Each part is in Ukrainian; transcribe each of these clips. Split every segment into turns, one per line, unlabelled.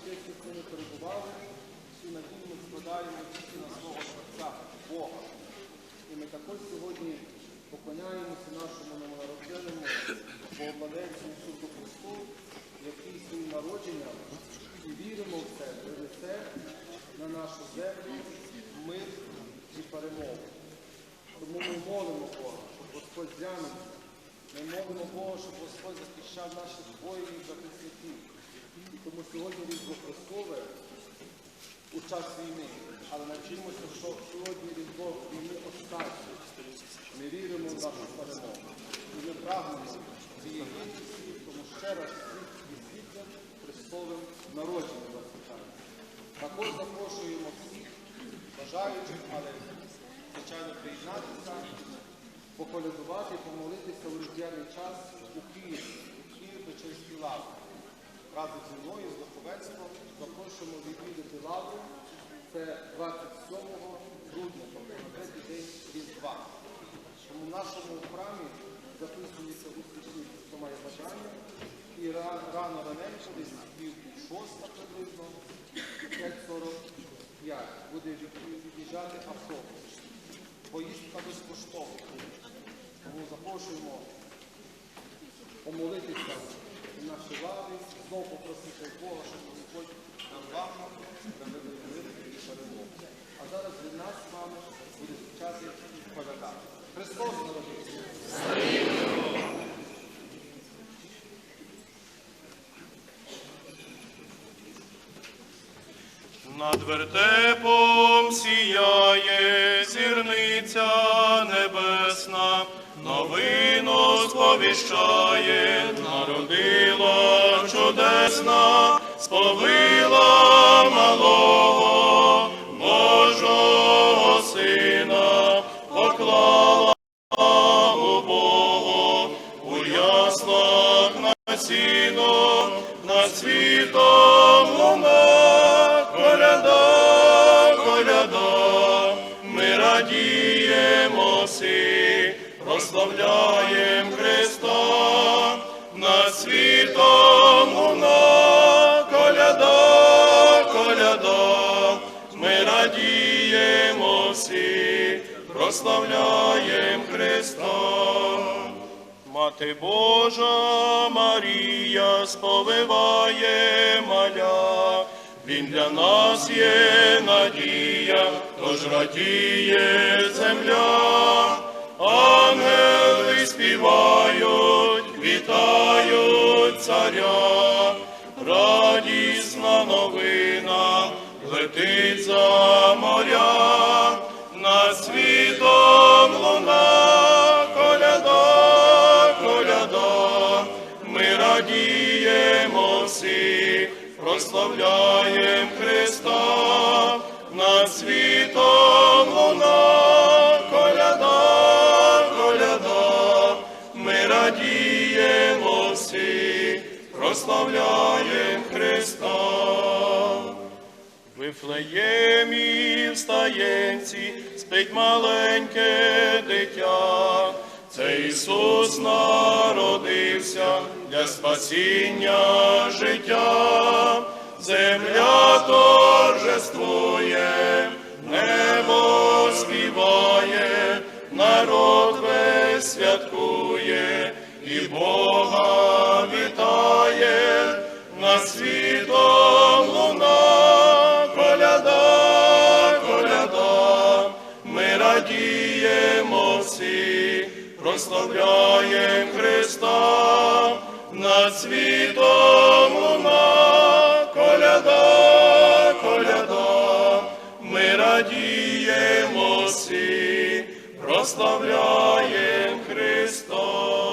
в житті ми не перебували, всі надії ми складаємо тільки на свого Творця, Бога. І ми також сьогодні поклоняємося нашому новонародженому Богомолецю Ісусу Христу, який своїм народженням і віримо в це, принесе на нашу землю мир і перемогу. Тому ми молимо Бога, щоб Господь зглянувся. Ми молимо Бога, щоб Господь захищав наших воїнів захисників. Тому сьогодні Різдво Христове у час війни. Але навчимося, що сьогодні Різдво війни останнє. Ми віримо в нашу перемогу. І ми прагнемо цієї єдності, тому ще раз і світлом Христовим народженням вас вітаємо. Також запрошуємо всіх бажаючих, але звичайно приєднатися, поколядувати, помолитися у різдвяний час у Києві, у Києво-Печерській лаврі. Разом зі мною, з духовенством, запрошуємо відвідати лавру. Це 27 грудня, тобто на третій день Різдва. Тому в нашому храмі записується успішні, хто має бажання. І рано раненько, десь пів шоста приблизно, 5.45 буде від'їжджати автобус. Поїздка безкоштовна. Тому запрошуємо помолитися наші лави, знову попросити Бога, щоб Господь нам вахав, привели мир і перемогу. А зараз від нас з вами буде звучати коляда. Христос народився.
Над вертепом сіяє сповіщає, народила чудесна, сповила малого Божого сина, поклала у Богу у яслах на сіно, над світом луна, коляда, ми радіємо си, прославляєм Христа, над світом луна, коляда, коляда, ми радіємо си, прославляєм Христа. Мати Божа Марія сповиває маля, він для нас є надія, тож радіє земля, ангели співають, вітають царя, радісна новина летить за моря, над світом луна, коляда, коляда, ми радіємо всі, прославляєм Христа, над світом прославляєм Христа. В Вифлеємі в стаєнці спить маленьке дитя. Це Ісус народився для спасіння життя. Земля торжествує, небо співає, народ весь святкує і Бога вітає, над світом луна, коляда, коляда, ми радіємо всі, прославляєм Христа, над світом луна, коляда, коляда, ми радіємо всі, прославляєм Христа.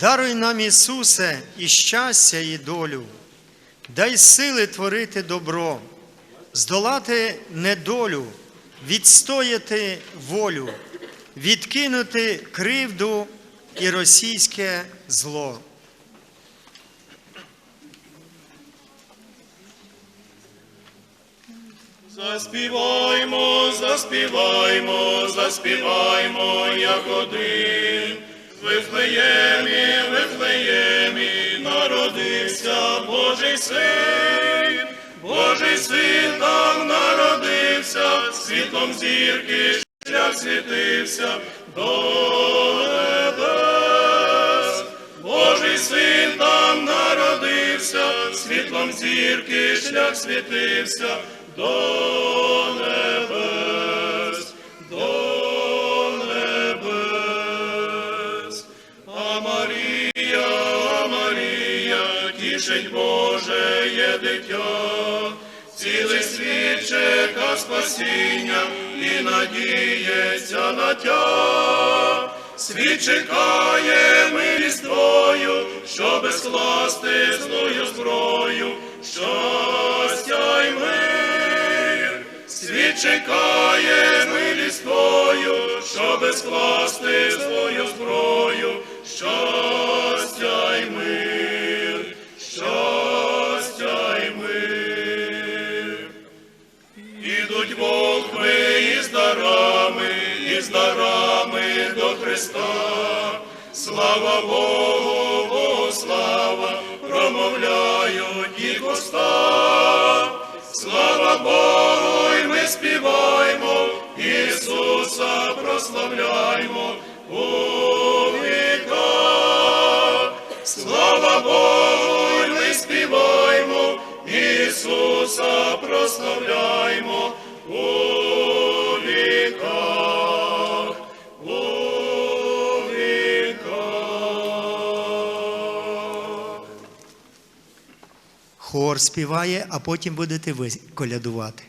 Даруй нам, Ісусе, і щастя, і долю, дай сили творити добро, здолати недолю, відстояти волю, відкинути кривду і російське зло.
Заспіваймо, заспіваймо, заспіваймо, як один. Вифлеємі, Вифлеємі народився Божий син, Божий син там народився, світлом зірки шлях світився до небес. Божий син там народився, світлом зірки шлях світився до небес, тішить Боже є дитя, цілий світ чека спасіння і надіється на тя. Світ чекає милість Твою, щоби скласти злою зброю, щастя й мир. Світ чекає милість Твою, щоби скласти злою зброю,
Хор співає, а потім будете ви колядувати.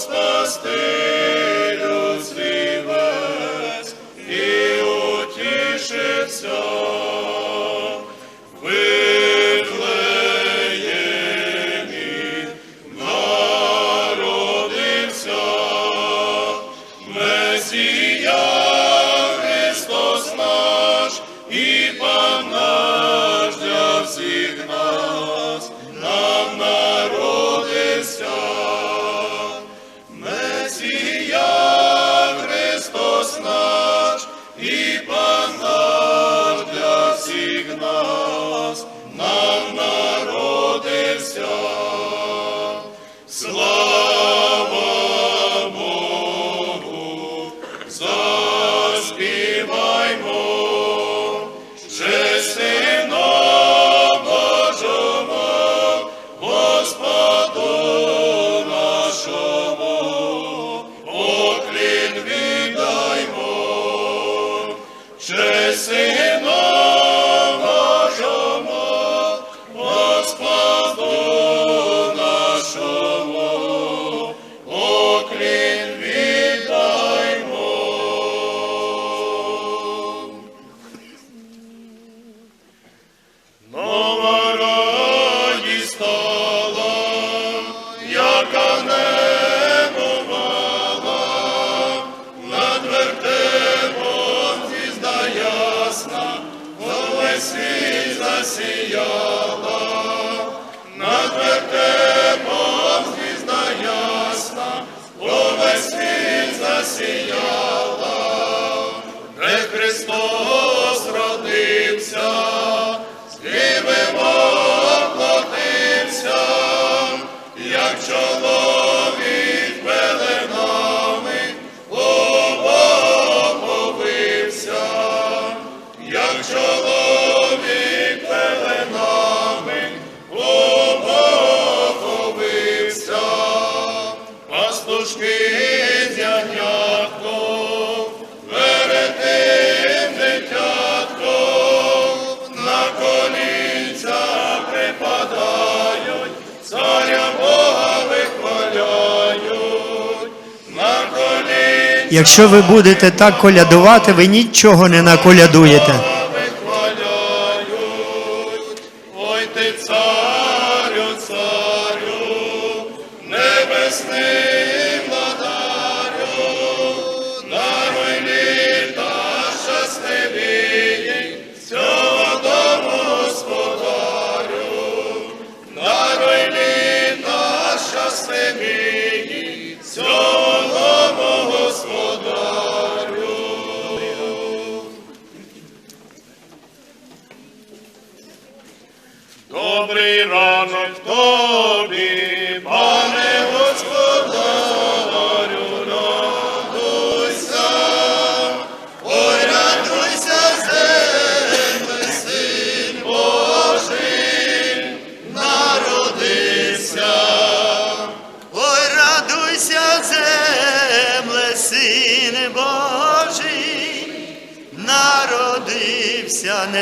Щоб засіяла, де Христос родився, слівимо, оплатився, як чоловік.
Якщо ви будете так колядувати, ви нічого не наколядуєте.
Ой царю, царю, небесний владарю, даруй літа щасливі, цього дому господарю, даруй літа щасливі,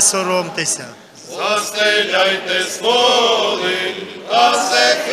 соромтеся.
Застеляйте столи, а все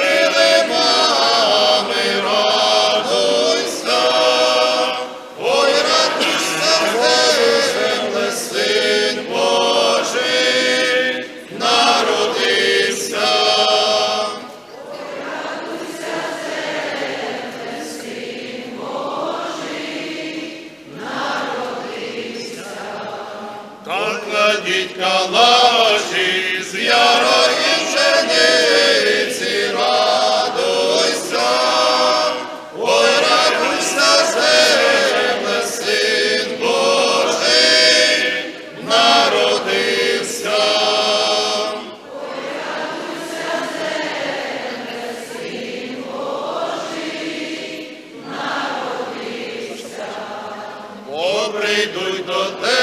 to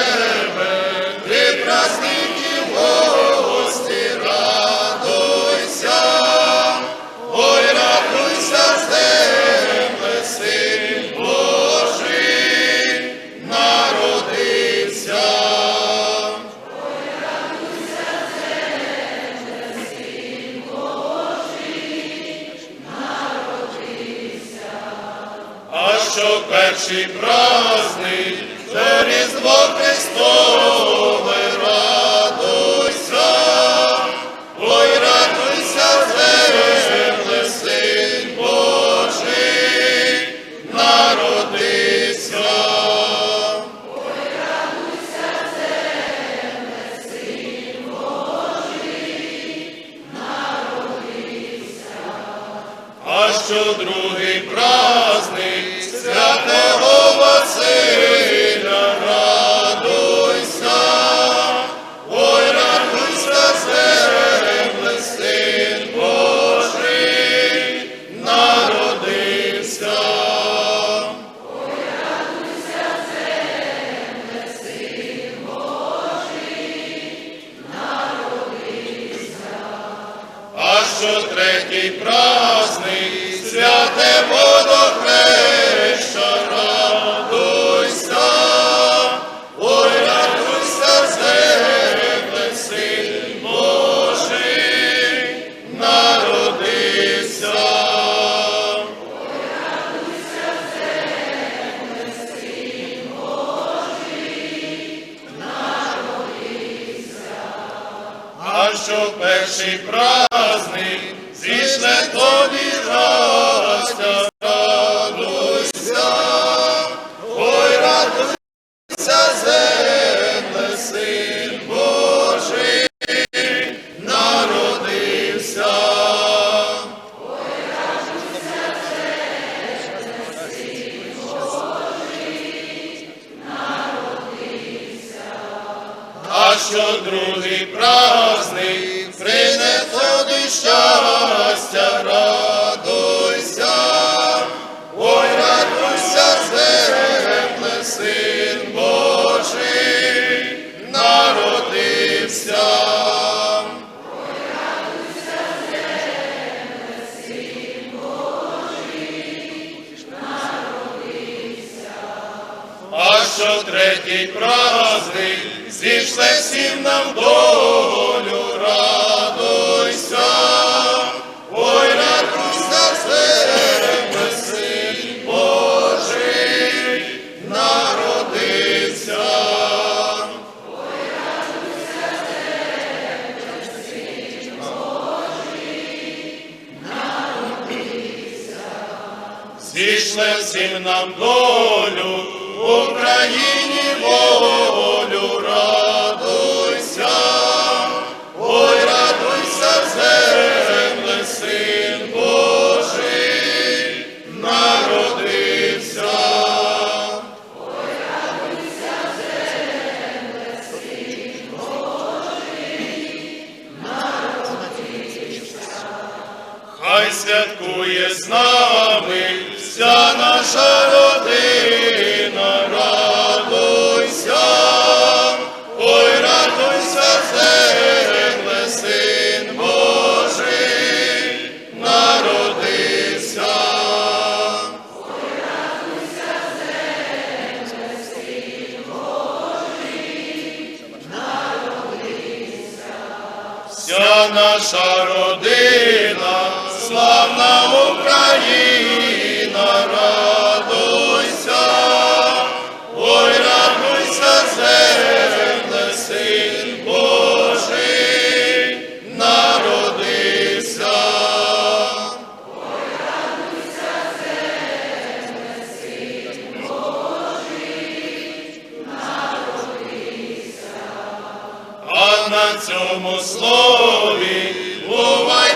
що другий праздник нам долю, Україні цьому слові. Бувайте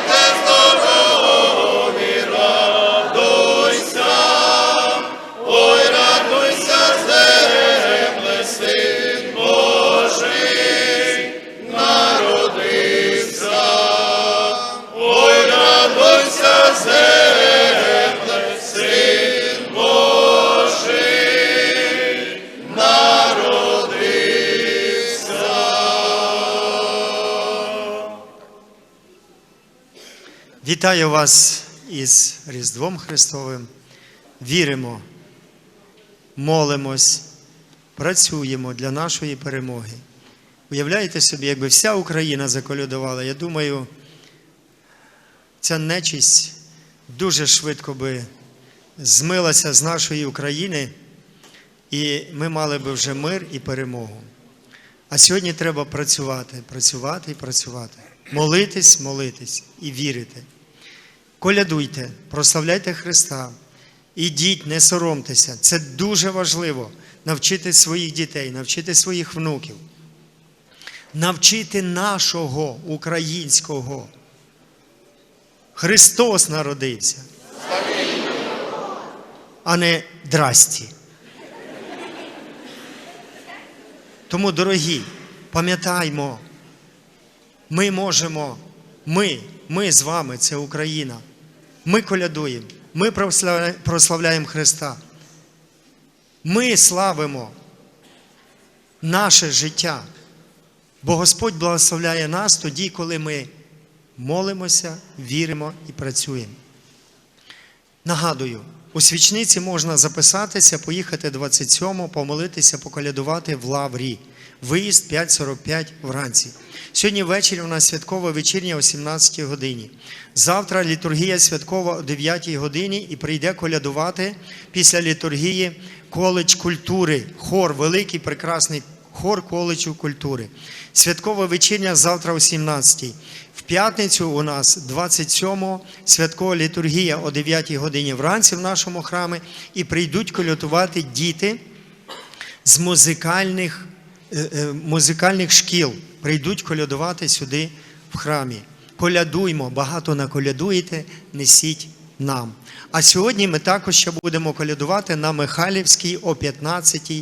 Вітаю вас із Різдвом Христовим. Віримо, молимось, працюємо для нашої перемоги. Уявляєте собі, якби вся Україна заколядувала, я думаю, ця нечисть дуже швидко би змилася з нашої України, і ми мали би вже мир і перемогу. А сьогодні треба працювати, працювати і працювати. Молитись, молитись і вірити. Колядуйте, прославляйте Христа. Ідіть, не соромтеся. Це дуже важливо навчити своїх дітей, навчити своїх внуків, навчити нашого українського. Христос народився, а не драсті. Тому, дорогі, пам'ятаймо, ми можемо, ми, ми з вами, це Україна. Ми колядуємо, ми прославляємо Христа. Ми славимо наше життя. Бо Господь благословляє нас тоді, коли ми молимося, віримо і працюємо. Нагадую, у свічниці можна записатися, поїхати 27-го, помолитися, поколядувати в Лаврі. Виїзд 5.45 вранці. Сьогодні ввечері у нас святкова вечірня о 17 годині. Завтра літургія святкова о 9 годині і прийде колядувати після літургії коледж культури, хор, великий прекрасний хор коледжу культури. Святкова вечірня завтра о 17 В п'ятницю у нас 27-го святкова літургія о 9 годині вранці в нашому храмі і прийдуть колядувати діти з музикальних, музикальних шкіл. Прийдуть колядувати сюди в храмі. Колядуймо, багато наколядуєте, несіть нам. А сьогодні ми також ще будемо колядувати на Михайлівській о 15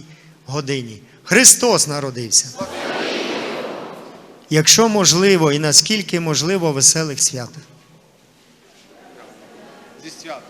годині. Христос народився. якщо можливо і наскільки можливо, веселих свят.
Зі святом.